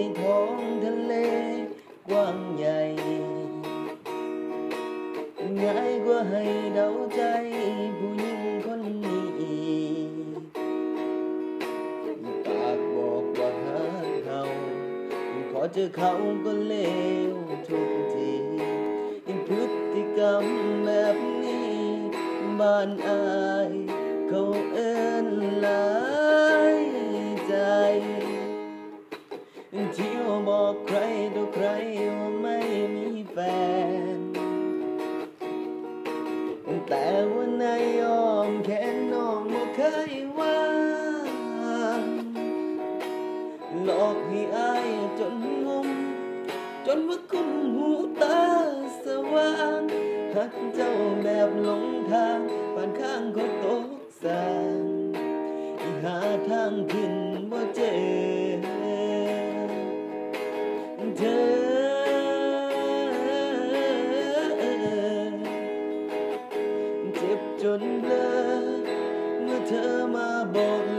ในท้องทะเลกว้างใหญ่ง่ายกว่าให้เดาใจผู้หญิงคนนี้ปากบอกว่าหาเขาพอเจอเขาก็เลวทุกทีพฤติกรรมแบบนี้ บ้านอายเขาเอิ้นลา เที่ยวบอกใครต่อใครว่าไม่มีแฟน แต่ว่านายยอมแค่น้องบ่เคยว่างหลอกให้อายจนงม จนว่าคุ้มหูตาสว่างหักเจ้าแบบหลงทางผ่านข้างเขาตกสางหาทางขึ้น เธอ เจ็บจนเบลอเมื่อเธอมาบอก